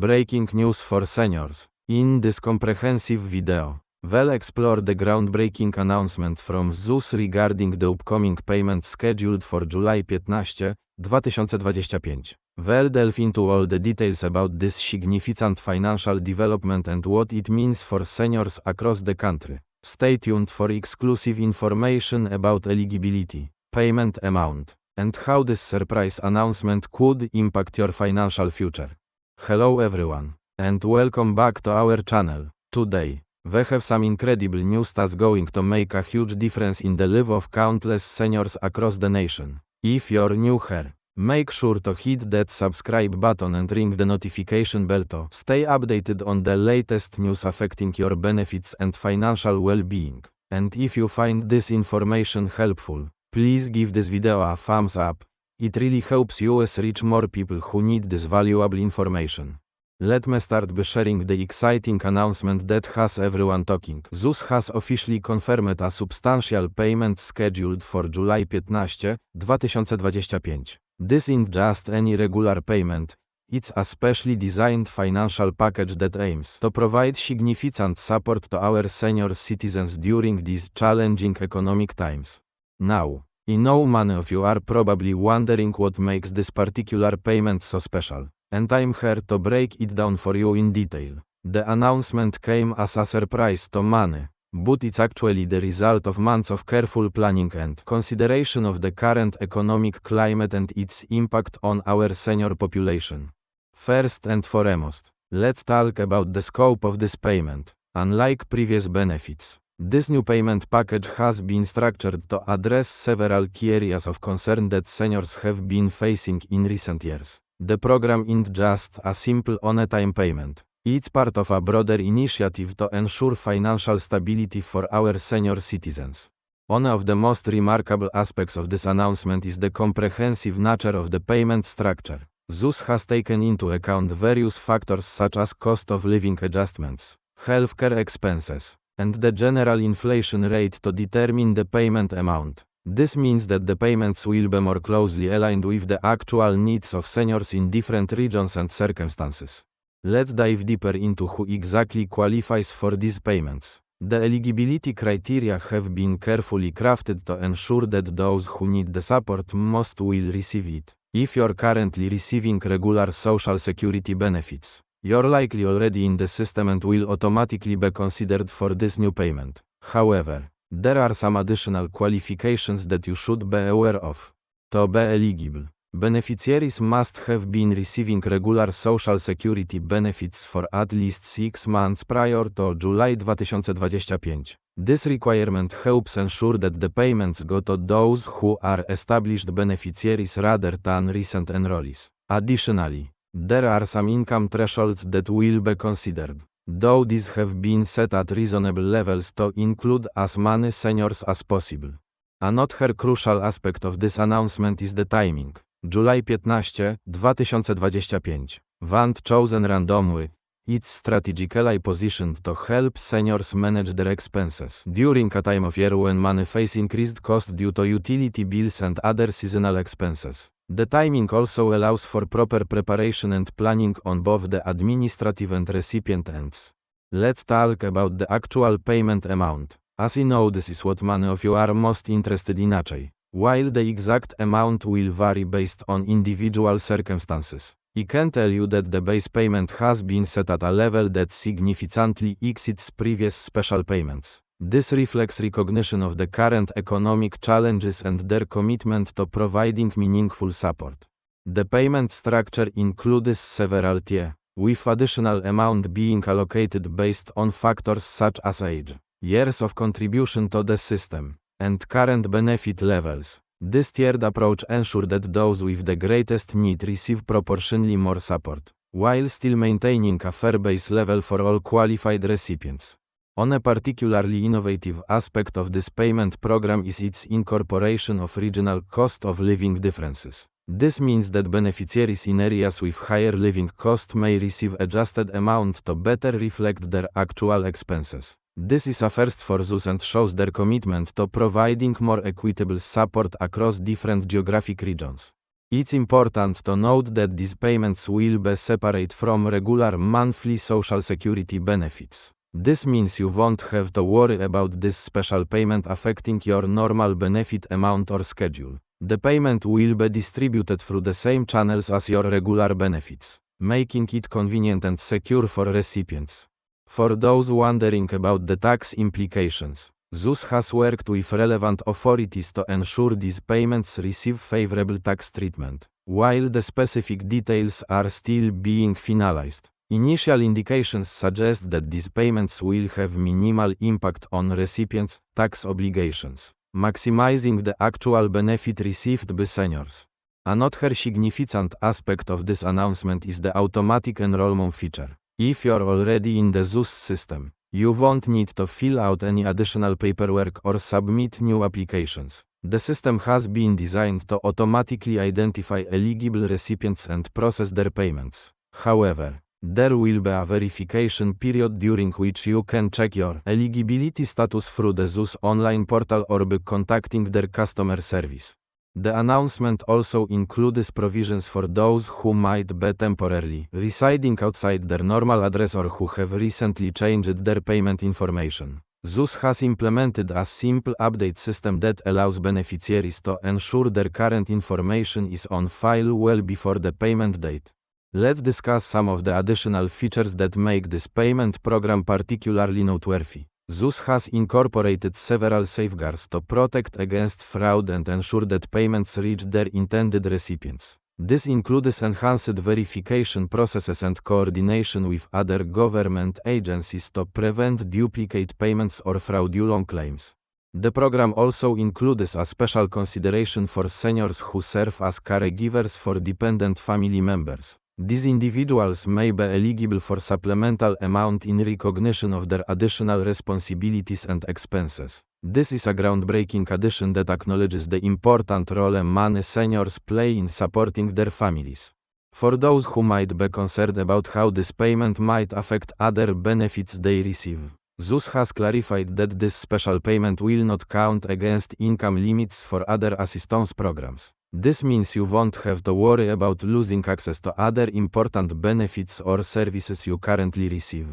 Breaking news for seniors. In this comprehensive video, we'll explore the groundbreaking announcement from ZUS regarding the upcoming payment scheduled for July 15, 2025. We'll delve into all the details about this significant financial development and what it means for seniors across the country. Stay tuned for exclusive information about eligibility, payment amount, and how this surprise announcement could impact your financial future. Hello everyone, and welcome back to our channel. Today, we have some incredible news that's going to make a huge difference in the life of countless seniors across the nation. If you're new here, make sure to hit that subscribe button and ring the notification bell to stay updated on the latest news affecting your benefits and financial well-being. And if you find this information helpful, please give this video a thumbs up. It really helps us reach more people who need this valuable information. Let me start by sharing the exciting announcement that has everyone talking. ZUS has officially confirmed a substantial payment scheduled for July 15, 2025. This isn't just any regular payment, it's a specially designed financial package that aims to provide significant support to our senior citizens during these challenging economic times. Now, I know many of you are probably wondering what makes this particular payment so special, and I'm here to break it down for you in detail. The announcement came as a surprise to many, but it's actually the result of months of careful planning and consideration of the current economic climate and its impact on our senior population. First and foremost, let's talk about the scope of this payment. Unlike previous benefits, this new payment package has been structured to address several key areas of concern that seniors have been facing in recent years. The program isn't just a simple on-a-time payment. It's part of a broader initiative to ensure financial stability for our senior citizens. One of the most remarkable aspects of this announcement is the comprehensive nature of the payment structure. ZUS has taken into account various factors such as cost of living adjustments, healthcare expenses, and the general inflation rate to determine the payment amount. This means that the payments will be more closely aligned with the actual needs of seniors in different regions and circumstances. Let's dive deeper into who exactly qualifies for these payments. The eligibility criteria have been carefully crafted to ensure that those who need the support most will receive it. If you're currently receiving regular Social Security benefits, you're likely already in the system and will automatically be considered for this new payment. However, there are some additional qualifications that you should be aware of. To be eligible, beneficiaries must have been receiving regular Social Security benefits for at least six months prior to July 2025. This requirement helps ensure that the payments go to those who are established beneficiaries rather than recent enrollees. Additionally, there are some income thresholds that will be considered, though these have been set at reasonable levels to include as many seniors as possible. Another crucial aspect of this announcement is the timing. July 15, 2025. Wand chosen randomly. It's strategically positioned to help seniors manage their expenses during a time of year when money face increased cost due to utility bills and other seasonal expenses. The timing also allows for proper preparation and planning on both the administrative and recipient ends. Let's talk about the actual payment amount. As you know, this is what many of you are most interested in actually. While the exact amount will vary based on individual circumstances, I can tell you that the base payment has been set at a level that significantly exceeds previous special payments. This reflects recognition of the current economic challenges and their commitment to providing meaningful support. The payment structure includes several tiers, with additional amount being allocated based on factors such as age, years of contribution to the system, and current benefit levels. This tiered approach ensures that those with the greatest need receive proportionally more support, while still maintaining a fair base level for all qualified recipients. On a particularly innovative aspect of this payment program is its incorporation of regional cost of living differences. This means that beneficiaries in areas with higher living cost may receive adjusted amount to better reflect their actual expenses. This is a first for ZUS and shows their commitment to providing more equitable support across different geographic regions. It's important to note that these payments will be separate from regular monthly Social Security benefits. This means you won't have to worry about this special payment affecting your normal benefit amount or schedule. The payment will be distributed through the same channels as your regular benefits, making it convenient and secure for recipients. For those wondering about the tax implications, ZUS has worked with relevant authorities to ensure these payments receive favorable tax treatment. While the specific details are still being finalized, initial indications suggest that these payments will have minimal impact on recipients' tax obligations, maximizing the actual benefit received by seniors. Another significant aspect of this announcement is the automatic enrollment feature. If you're already in the ZUS system, you won't need to fill out any additional paperwork or submit new applications. The system has been designed to automatically identify eligible recipients and process their payments. However, there will be a verification period during which you can check your eligibility status through the ZUS online portal or by contacting their customer service. The announcement also includes provisions for those who might be temporarily residing outside their normal address or who have recently changed their payment information. ZUS has implemented a simple update system that allows beneficiaries to ensure their current information is on file well before the payment date. Let's discuss some of the additional features that make this payment program particularly noteworthy. ZUS has incorporated several safeguards to protect against fraud and ensure that payments reach their intended recipients. This includes enhanced verification processes and coordination with other government agencies to prevent duplicate payments or fraudulent claims. The program also includes a special consideration for seniors who serve as caregivers for dependent family members. These individuals may be eligible for supplemental amount in recognition of their additional responsibilities and expenses. This is a groundbreaking addition that acknowledges the important role money seniors play in supporting their families. For those who might be concerned about how this payment might affect other benefits they receive, ZUS has clarified that this special payment will not count against income limits for other assistance programs. This means you won't have to worry about losing access to other important benefits or services you currently receive.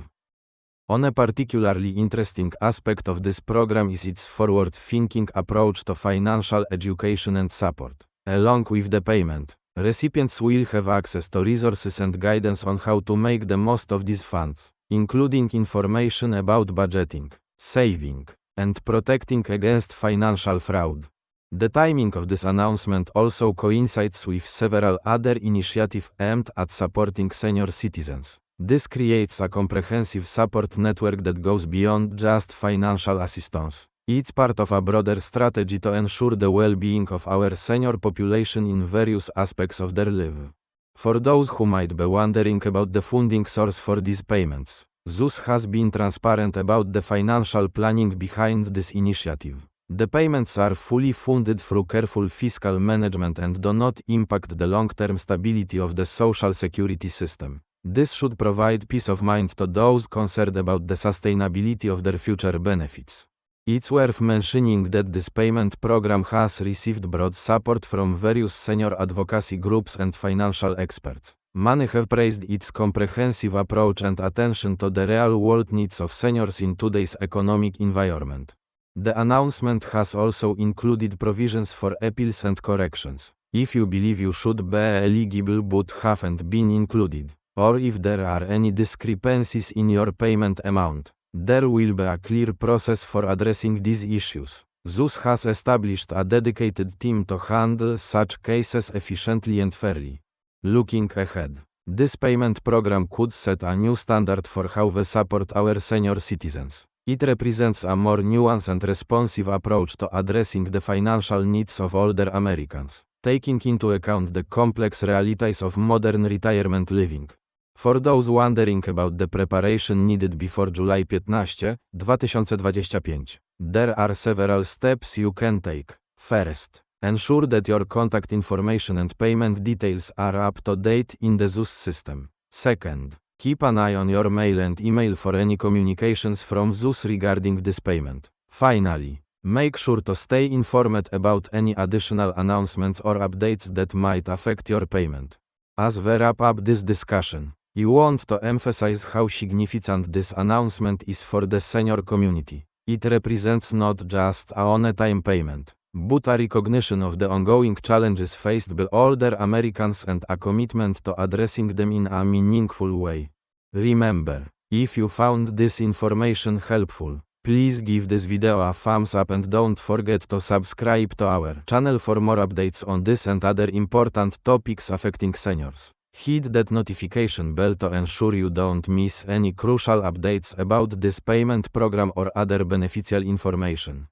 On a particularly interesting aspect of this program is its forward thinking approach to financial education and support. Along with the payment, recipients will have access to resources and guidance on how to make the most of these funds, including information about budgeting, saving, and protecting against financial fraud. The timing of this announcement also coincides with several other initiatives aimed at supporting senior citizens. This creates a comprehensive support network that goes beyond just financial assistance. It's part of a broader strategy to ensure the well-being of our senior population in various aspects of their life. For those who might be wondering about the funding source for these payments, ZUS has been transparent about the financial planning behind this initiative. The payments are fully funded through careful fiscal management and do not impact the long-term stability of the social security system. This should provide peace of mind to those concerned about the sustainability of their future benefits. It's worth mentioning that this payment program has received broad support from various senior advocacy groups and financial experts. Many have praised its comprehensive approach and attention to the real world needs of seniors in today's economic environment. The announcement has also included provisions for appeals and corrections. If you believe you should be eligible but haven't been included, or if there are any discrepancies in your payment amount, there will be a clear process for addressing these issues. ZUS has established a dedicated team to handle such cases efficiently and fairly. Looking ahead, this payment program could set a new standard for how we support our senior citizens. It represents a more nuanced and responsive approach to addressing the financial needs of older Americans, taking into account the complex realities of modern retirement living. For those wondering about the preparation needed before July 15, 2025, there are several steps you can take. First, ensure that your contact information and payment details are up to date in the ZUS system. Second, Keep an eye on your mail and email for any communications from ZUS regarding this payment. Finally, Make sure to stay informed about any additional announcements or updates that might affect your payment. As we wrap up this discussion, you want to emphasize how significant this announcement is for the senior community. It represents not just a on-time payment, but a recognition of the ongoing challenges faced by older Americans and a commitment to addressing them in a meaningful way. Remember, if you found this information helpful, please give this video a thumbs up and don't forget to subscribe to our channel for more updates on this and other important topics affecting seniors. Hit that notification bell to ensure you don't miss any crucial updates about this payment program or other beneficial information.